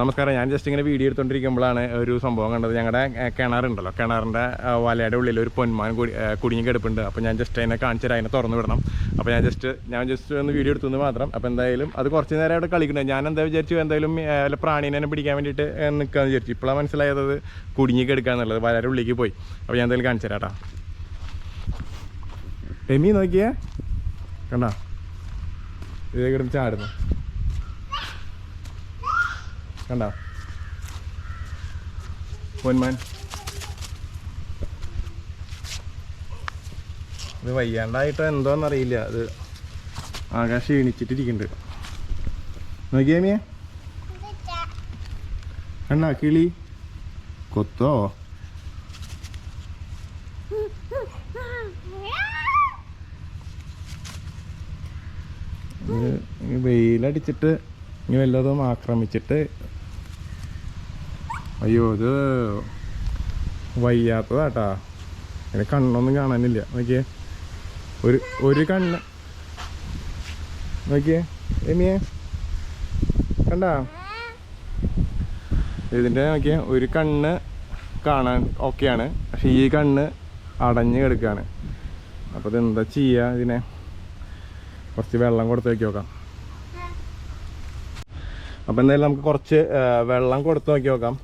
നമസ്കാരം ഞാൻ ജസ്റ്റ് ഇങ്ങനെ വീഡിയോ എടുത്തോണ്ടിരിക്കുമ്പോഴാണ് ഒരു സംഭവം കണ്ടത്. ഞങ്ങളുടെ കിണറുണ്ടല്ലോ. കിണറിന്റെ വലയുടെ ഉള്ളിൽ ഒരു പൊന്മാൻ കുടുങ്ങി കിടപ്പുണ്ട്. അപ്പോൾ ഞാൻ ജസ്റ്റ് അതിനെ കാണിച്ചിട്ട് അതിനെ തുറന്നു വിടണം. അപ്പോൾ ഞാൻ ജസ്റ്റ് ഞാൻ ജസ്റ്റ് ഒന്ന് വീഡിയോ എടുത്തു എന്ന് മാത്രം. അപ്പോൾ എന്തായാലും അത് കുറച്ച് നേരം അവിടെ കളിക്കുന്നത് ഞാൻ എന്താ വിചാരിച്ചു? എന്തായാലും അല്ല പ്രാണീനെ പിടിക്കാൻ വേണ്ടിയിട്ട് നിൽക്കാമെന്ന് വിചാരിച്ചു. ഇപ്പോഴാണ് മനസ്സിലായത് കുടുങ്ങി കിടക്കാന്നുള്ളത് വലയുടെ ഉള്ളിലേക്ക് പോയി. അപ്പോൾ ഞാൻ എന്തായാലും കാണിച്ചു തരാം കേട്ടോ എമി നോക്കിയേ? കണ്ടാ? ഇതേ കിടന്ന് ചാടുന്നു. കണ്ട? പൊന്മാൻ ഇത് വയ്യാണ്ടായിട്ടോ എന്തോന്നറിയില്ല അത് ആകെ ക്ഷീണിച്ചിട്ടിരിക്കുന്നുണ്ട്. നോക്കിയാമിയ കണ്ടാ കിളി. കൊത്തോ? വെയിലടിച്ചിട്ട് ഇനി വല്ലതും ആക്രമിച്ചിട്ട് അയ്യോ ഇത് വയ്യാത്തതാട്ടാ. അങ്ങനെ കണ്ണൊന്നും കാണാനില്ല. നോക്കിയേ. ഒരു ഒരു കണ്ണ്. നോക്കിയേ. എമിയെ. കണ്ടാ? ഇതിന്റെ നോക്കിയേ ഒരു കണ്ണ് കാണാൻ ഓക്കെയാണ് പക്ഷെ ഈ കണ്ണ് അടഞ്ഞു കിടക്കുകയാണ്. അപ്പോൾ ഇതെന്താ ചെയ്യുക ഇതിനെ? കുറച്ച് വെള്ളം കൊടുത്ത് നോക്കി നോക്കാം. അപ്പോൾ എന്തായാലും നമുക്ക് കുറച്ച് വെള്ളം കൊടുത്ത് നോക്കി നോക്കാം.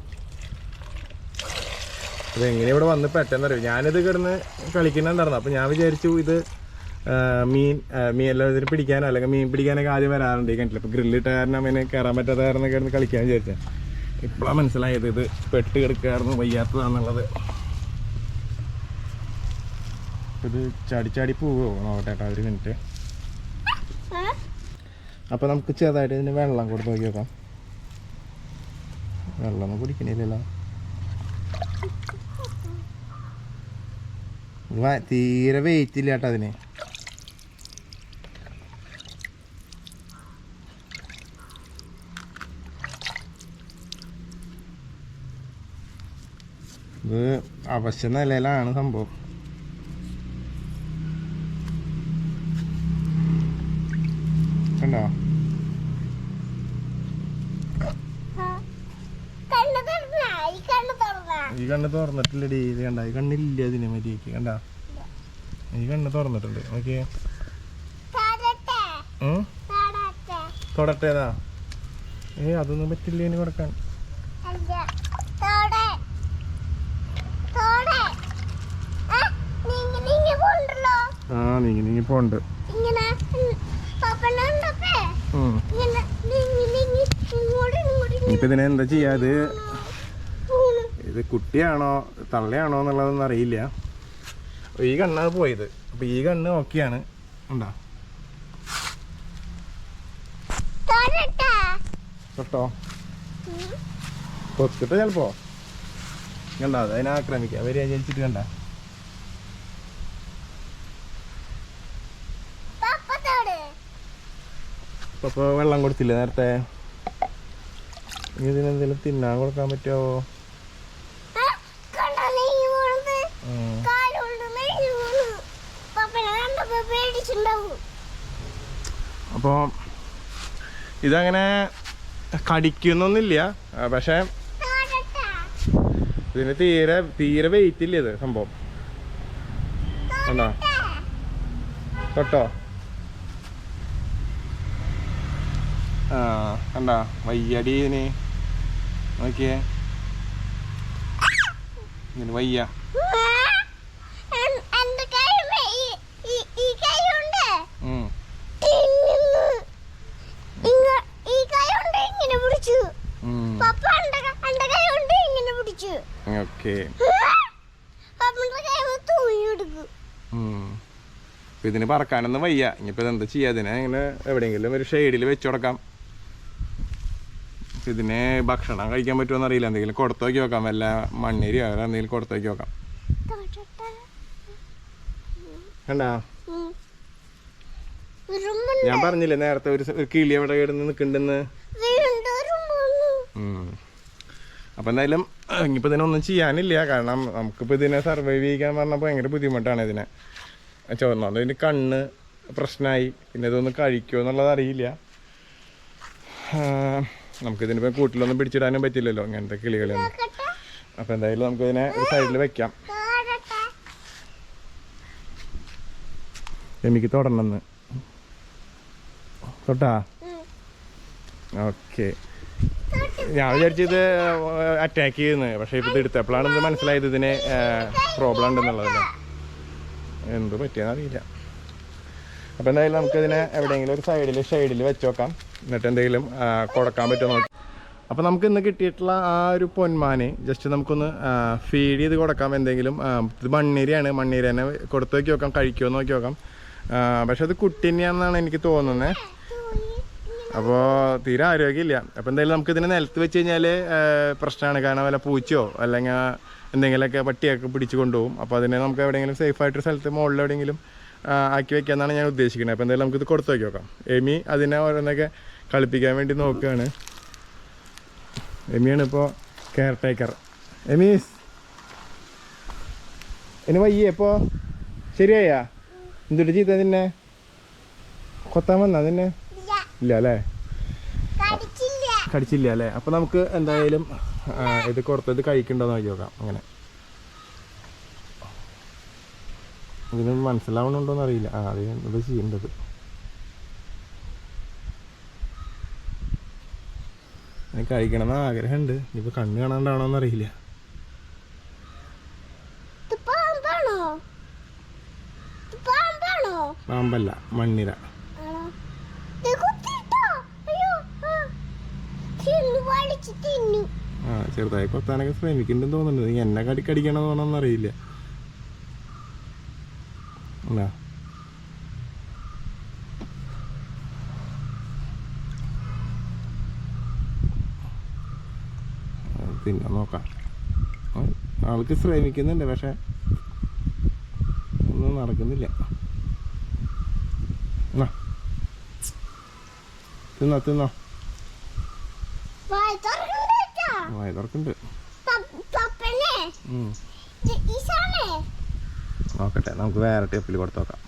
ഇത് എങ്ങനെ ഇവിടെ വന്ന് പെട്ടെന്നറിയോ ഞാനിത് കിടന്ന് കളിക്കുന്നുണ്ടായിരുന്നു. അപ്പോൾ ഞാൻ വിചാരിച്ചു ഇത് മീൻ മീൻ എല്ലാം ഇതിന് പിടിക്കാനോ അല്ലെങ്കിൽ മീൻ പിടിക്കാനൊക്കെ ആദ്യം വരാറുണ്ട് ഈ കിണറ്റിൽ ഇപ്പോൾ ഗ്രില്ലിട്ട കാരണം അതിനെ കയറാൻ പറ്റാത്ത കാരണം കിടന്ന് കളിക്കാൻ വിചാരിച്ചത്. ഇപ്പോഴാണ് മനസ്സിലായത് ഇത് പെട്ട് കിടക്കായിരുന്നു വയ്യാത്തതാണെന്നുള്ളത് ഇത് ചാടി ചാടി പോവോ? നോക്കട്ടെ കേട്ടോ ഒരു മിനിറ്റ്. അപ്പോൾ നമുക്ക് ചെറുതായിട്ട് ഇതിന് വെള്ളം കൊടുത്ത് നോക്കി നോക്കാം. വെള്ളമൊന്നും കുടിക്കണില്ലല്ലോ ഇത് വ- തീരെ വെയിറ്റ് ഇല്ല കേട്ടോ അതിന്. ഇത് അവശ്യ നിലയിലാണ് സംഭവം. കണ്ടോ കണ്ണ് തുറന്ന ഈ കണ്ണ് തുറന്ന ഈ കണ്ണ് തുറന്നിട്ടില്ലടി. ഇത് കണ്ട ഈ കണ്ണില്ല അതിന് മര്യാദയ്ക്ക് കണ്ട? ഈ കണ്ണ് തുറന്നിട്ടുണ്ട്. നോക്കിയേ. തൊടട്ടേതാ? ഏ അതൊന്നും പറ്റില്ല ഇനി കൊടുക്കാൻ ആ നീങ്ങി നീങ്ങി പോണ്ട്. ഇപ്പൊ ഇതിനെ എന്താ ചെയ്യാ? ഇത് ഇത് കുട്ടിയാണോ തള്ളയാണോ എന്നുള്ളതൊന്നും അറിയില്ല. ഈ കണ്ണാണ് പോയത്. അപ്പൊ ഈ കണ്ണ് ഓക്കെയാണ്. ഉണ്ടോ? തൊട്ടോ? കൊത്തിട്ട് ചിലപ്പോ. കണ്ട? അതിനെ ആക്രമിക്കാം. അവർ വിചാരിച്ചിട്ട് കണ്ട. പപ്പ വെള്ളം കൊടുത്തില്ലേ നേരത്തെ? ഇതിനെന്തെങ്കിലും തിന്നാൻ കൊടുക്കാൻ പറ്റുമോ അപ്പോൾ ഇതങ്ങനെ കടിക്കുന്നൊന്നുമില്ല. പക്ഷേ ഇതിന് തീരെ തീരെ വെയിറ്റ് ഇല്ല ഇത് സംഭവം. കണ്ടോ? തൊട്ടോ? ആ കണ്ട? വയ്യടി ഇതിന്. നോക്കിയേ. ഇതിന് വയ്യ എൻ- എന്റെ കൈമേ ഈ- ഈ- ഈ കൈയുണ്ട് ഉം. തിന്നുന്നു. ഇങ്ങ- ഈ കൈയുണ്ട് ഇങ്ങനെ പിടിച്ചു ഉം. പപ്പ എന്റെ ക- എന്റെ കൈയുണ്ട് ഇങ്ങനെ പിടിച്ചു ഓക്കെ. ഇതിന് പറക്കാനൊന്നും വയ്യ. ഇനിയിപ്പോ ഇതെന്താ ചെയ്യാ? ഇതിനെ ഇങ്ങനെ എവിടെയെങ്കിലും ഒരു ഷെയ്ഡിൽ വെച്ചു കൊടുക്കാം. ഇതിനെ ഭക്ഷണം കഴിക്കാൻ പറ്റുമോ എന്നറിയില്ല എന്തെങ്കിലും കൊടുത്തു നോക്കി നോക്കാം വല്ല മണ്ണേരി അങ്ങനെ എന്തെങ്കിലും കൊടുത്തു നോക്കി നോക്കാം കണ്ടാ? ഞാൻ പറഞ്ഞില്ലേ നേരത്തെ ഒരു കിളി എവിടെ കിടന്ന് നിൽക്കണ്ടെന്ന് വീണ്ടും എന്തായാലും എന്തായാലും ഇനിയിപ്പോൾ ഇതിനൊന്നും ചെയ്യാനില്ല. കാരണം നമുക്കിപ്പോൾ ഇതിനെ സർവൈവ് ചെയ്യാൻ പറഞ്ഞപ്പോൾ ഭയങ്കര ബുദ്ധിമുട്ടാണ് ഇതിനെ. ചോദിച്ചത് ഇതിന് കണ്ണ് പ്രശ്നമായി. പിന്നെ ഇതൊന്നും കഴിക്കുമോ എന്നുള്ളത് അറിയില്ല. നമുക്കിതിനിപ്പോൾ കൂട്ടിലൊന്നും പിടിച്ചിടാനും പറ്റില്ലല്ലോ. ഇങ്ങനത്തെ കിളികളൊന്നും അപ്പോൾ എന്തായാലും നമുക്കിതിനെ ഒരു സൈഡിൽ വെക്കാം. എനിക്ക് തൊടണമെന്ന് തൊട്ടാ. ഓക്കെ. ഞാൻ വിചാരിച്ചത് അറ്റാക്ക് ചെയ്യുന്നത് പക്ഷേ ഇപ്പോൾ ഇത് എടുത്തപ്പോഴാണ് ഇത് മനസ്സിലായത് ഇതിന് പ്രോബ്ലം ഉണ്ടെന്നുള്ളതല്ലേ? എന്ത് പറ്റിയെന്നറിയില്ല അപ്പോൾ എന്തായാലും നമുക്കിതിനെ എവിടെയെങ്കിലും ഒരു സൈഡിൽ ഷെയ്ഡിൽ വെച്ച് നോക്കാം. എന്നിട്ട് എന്തെങ്കിലും കൊടുക്കാൻ പറ്റുമോ നോക്കി. അപ്പോൾ നമുക്ക് ഇന്ന് കിട്ടിയിട്ടുള്ള ആ ഒരു പൊന്മാനെ ജസ്റ്റ് നമുക്കൊന്ന് ഫീഡ് ചെയ്ത് കൊടുക്കാം എന്തെങ്കിലും. ഇത് മണ്ണീരയാണ്. മണ്ണീര തന്നെ കൊടുത്ത് നോക്കി നോക്കാം കഴിക്കുമോ നോക്കി നോക്കാം. പക്ഷെ അത് കുട്ടിനെയാണെന്നാണ് എനിക്ക് തോന്നുന്നത് അപ്പോൾ തീരെ ആരോഗ്യമില്ല. അപ്പോൾ എന്തായാലും നമുക്ക് ഇതിനെ നിലത്ത് വെച്ച് കഴിഞ്ഞാൽ പ്രശ്നമാണ്. കാരണം വല്ല പൂച്ചയോ അല്ലെങ്കിൽ എന്തെങ്കിലുമൊക്കെ പട്ടിയൊക്കെ പിടിച്ചു കൊണ്ടുപോകും. അപ്പോൾ അതിനെ നമുക്ക് എവിടെയെങ്കിലും സേഫ് ആയിട്ട് സ്ഥലത്ത് മുകളിൽ എവിടെയെങ്കിലും ആക്കി വെക്കാമെന്നാണ് ഞാൻ ഉദ്ദേശിക്കുന്നത്. അപ്പോൾ എന്തായാലും നമുക്കിത് കൊടുത്തു നോക്കി നോക്കാം. എമി അതിനെ ഓരോന്നൊക്കെ കളിപ്പിക്കാൻ വേണ്ടി നോക്കുകയാണ്. എമിയാണ് ഇപ്പോൾ കെയർ ടേക്കർ. എമീസ് ഇനി വയ്യേ ഇപ്പോൾ ശരിയായാ? എന്തുട്ട് ചെയ്ത നിന്നെ? കൊത്താൻ വന്നാ നിന്നെ? ഇല്ല അല്ലേ കടിച്ചില്ല അല്ലേ? അപ്പോൾ നമുക്ക് എന്തായാലും ഇത് കൊടുത്തത് കഴിക്കണ്ടോ നോക്കി നോക്കാം. അങ്ങനെ. ഇതിന് മനസ്സിലാവണുണ്ടോന്ന് അറിയില്ല. ആ അത് ഇത് ചെയ്യേണ്ടത്. കഴിക്കണമെന്ന് ആഗ്രഹമുണ്ട്. ഇനിയിപ്പോൾ കണ്ണ് കാണാണ്ടാണോന്ന് അറിയില്ല. ഇത് പാമ്പാണോ? പാമ്പാണോ? പാമ്പല്ല മണ്ണിര ആണോ ഇത് കുത്തിട്ടോ അയ്യോ ആ. തിന്നു വലിച്ച് തിന്നു ആ ചെറുതായി കൊത്താനൊക്കെ ശ്രമിക്കുന്നുണ്ടെന്ന് തോന്നുന്നുണ്ട്. നീ എന്നെ കടി കടിക്കണമെന്നോന്നൊന്നും അറിയില്ല. എന്നാ പിന്നെ നോക്കാം. ആൾക്ക് ശ്രമിക്കുന്നുണ്ട് പക്ഷെ ഒന്നും നടക്കുന്നില്ല. തിന്നോ തിന്നോ വായ തുറക്കണ്ടേട്ടാ വായ തുറക്കുന്നുണ്ട് നോക്കട്ടെ നമുക്ക് വേറെ ടേപ്പിൽ കൊടുത്തു നോക്കാം.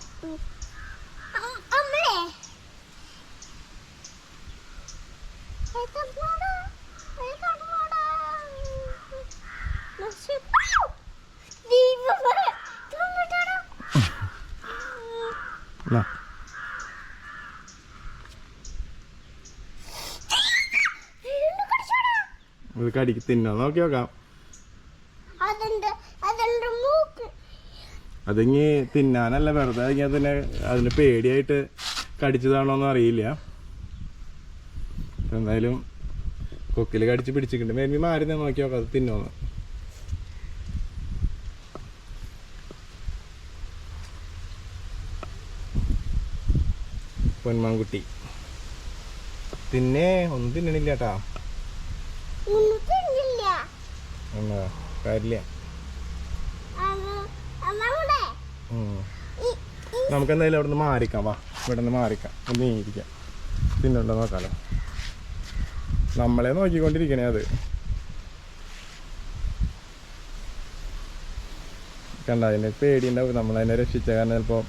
ഇത് കടിക്ക് തിന്നോ? നോക്കി നോക്കാം. അതിങ്ങി തിന്നാനല്ല വെറുതെ അതിങ്ങി അതിനെ അതിന് പേടിയായിട്ട് കടിച്ചതാണോന്നും അറിയില്ല. എന്തായാലും കൊക്കിൽ കടിച്ച് പിടിച്ചിട്ടുണ്ട്. മേമി മാറി നോക്കി നോക്കാം അത് തിന്നോന്ന്. പൊന്മാൻകുട്ടി തിന്നേ ഒന്നും തിന്നണില്ല കേട്ടാ കാര്യമില്ല. നമുക്ക് എന്തായാലും അവിടെ നിന്ന് മാറിക്കാം വാ. ഇവിടെ നിന്ന് മാറിക്കാം. ഒന്ന് ഇരിക്കാം. പിന്നുണ്ടോ നോക്കാലോ. നമ്മളെ നോക്കിക്കൊണ്ടിരിക്കണേ അത്. കണ്ട അതിന് പേടിയുണ്ടാവും. നമ്മളതിനെ രക്ഷിച്ച കാരണം ചിലപ്പോൾ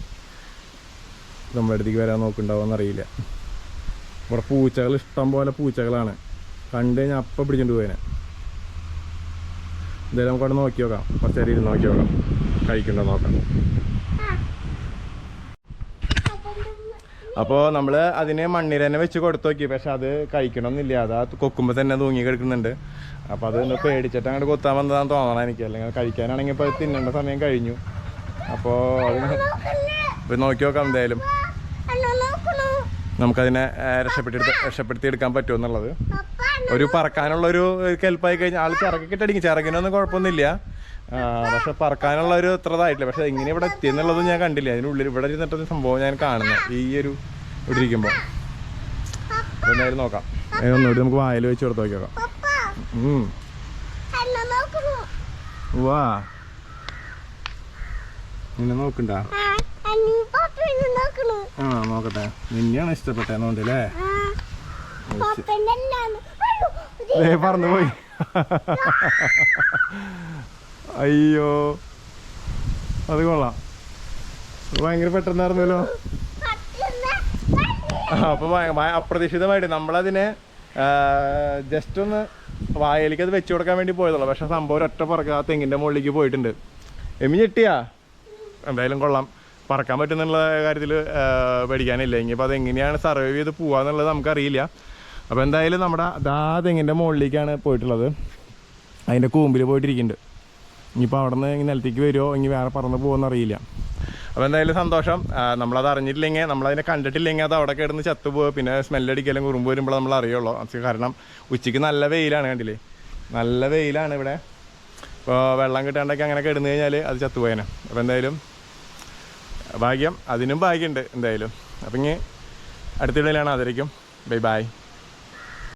നമ്മുടെ അടുത്തേക്ക് വരാൻ നോക്കുണ്ടാവോന്ന് അറിയില്ല. ഇവിടെ പൂച്ചകൾ ഇഷ്ടം പോലെ പൂച്ചകളാണ്. കണ്ടു കഴിഞ്ഞാൽ അപ്പം പിടിച്ചിട്ട് പോയേനെ. എന്തായാലും നമുക്ക് അവിടെ നോക്കി നോക്കാം. കുറച്ച് നേരം ഇരുന്ന് നോക്കി നോക്കാം. കഴിക്കണ്ടോ നോക്കാം. അപ്പോൾ നമ്മൾ അതിനെ മണ്ണിൽ തന്നെ വെച്ച് കൊടുത്തു നോക്കി. പക്ഷെ അത് കഴിക്കണമെന്നില്ല. അത് ആ കൊക്കുമ്പോൾ തന്നെ തൂങ്ങി കിടക്കുന്നുണ്ട്. അപ്പോൾ അത് ഒന്ന് പേടിച്ചിട്ട് അങ്ങോട്ട് കൊത്താൻ വന്നതാന്ന് തോന്നണം എനിക്ക്. അല്ലെങ്കിൽ കഴിക്കാനാണെങ്കിൽ ഇപ്പോൾ തിന്നേണ്ട സമയം കഴിഞ്ഞു. അപ്പോൾ അതിനെ നോക്കി നോക്കാം എന്തായാലും. നമുക്കതിനെ രക്ഷപ്പെടുത്തി രക്ഷപ്പെടുത്തി എടുക്കാൻ പറ്റുമോ എന്നുള്ളത്. പപ്പ ഒരു പറക്കാനുള്ള ഒരു കെൽപ്പായി കഴിഞ്ഞാൽ ആൾ ചിറകൊക്കെ ഇട്ടടിക്കും ചിറകിനൊന്നും കുഴപ്പമൊന്നുമില്ല. പക്ഷെ പറക്കാനുള്ള ഒരു ഇത്ര ഇതായിട്ടില്ല പക്ഷെ ഇങ്ങനെ ഇവിടെ എത്തി എന്നുള്ളതും ഞാൻ കണ്ടില്ല. അതിനുള്ളിൽ ഇവിടെ ഇരുന്നിട്ട് സംഭവം ഞാൻ കാണുന്നത് ഈ ഒരു ഇവിടെ ഇരിക്കുമ്പോൾ. എന്തായാലും നോക്കാം. ഒന്നും ഒന്നുകൂടി നമുക്ക് വായിൽ വെച്ച് കൊടുത്ത് നോക്കി നോക്കാം. പപ്പ ഉം. അണ്ണ വാ. നിന്നെ നോക്കണ്ട? ആ നോക്കട്ടെ. നിന്നെയാണ് ഇഷ്ടപ്പെട്ടെന്നുണ്ട് പറന്നു പോയി. അയ്യോ. അത് കൊള്ളാം. ഭയങ്കര പെട്ടെന്നായിരുന്നല്ലോ. അപ്പൊ അപ്രതീക്ഷിതമായിട്ട് നമ്മളതിനെ ജസ്റ്റ് ഒന്ന് വായലേക്ക് അത് വെച്ച് കൊടുക്കാൻ വേണ്ടി പോയതുള്ളൂ പക്ഷെ സംഭവം ഒരൊറ്റ പറക്കുക ആ തെങ്ങിന്റെ മുകളിലേക്ക് പോയിട്ടുണ്ട്. എമ്മി ഞെട്ടിയാ? എന്തായാലും കൊള്ളാം. പറക്കാൻ പറ്റുന്നുള്ള കാര്യത്തിൽ പേടിക്കാനില്ല. ഇനിയിപ്പോൾ അത് എങ്ങനെയാണ് സർവൈവ് ചെയ്ത് പോവാന്നുള്ളത് നമുക്കറിയില്ല. അപ്പോൾ എന്തായാലും നമ്മുടെ അതാ തെങ്ങിന്റെ മുകളിലേക്കാണ് പോയിട്ടുള്ളത്. അതിന്റെ കൂമ്പിൽ പോയിട്ടിരിക്കുന്നുണ്ട്. ഇനിയിപ്പോൾ അവിടെ നിന്ന് നിലത്തേക്ക് വരുമോ ഇനി വേറെ പറന്ന് പോകുമെന്ന് അറിയില്ല. അപ്പോൾ എന്തായാലും സന്തോഷം. ആ, നമ്മളത് അറിഞ്ഞിട്ടില്ലെങ്കിൽ നമ്മളതിനെ കണ്ടിട്ടില്ലെങ്കിൽ അത് അവിടെ കിടന്ന് ചത്തുപോകും പിന്നെ സ്മെല്ലടിക്കലും കുറുമ്പ് വരുമ്പോൾ നമ്മൾ അറിയുള്ളൂ. കാരണം ഉച്ചയ്ക്ക് നല്ല വെയിലാണ് കണ്ടില്ലേ? നല്ല വെയിലാണ് ഇവിടെ. ഇപ്പോൾ വെള്ളം കിട്ടാണ്ടൊക്കെ അങ്ങനെ കിടന്നു കഴിഞ്ഞാൽ അത് ചത്തുപോയനെ അപ്പോൾ എന്തായാലും ഭാഗ്യം അതിനും ഭാഗ്യമുണ്ട് എന്തായാലും. അപ്പം ഇനി അടുത്തിടയിലാണ് അതിരിക്കും ബൈ ബൈ.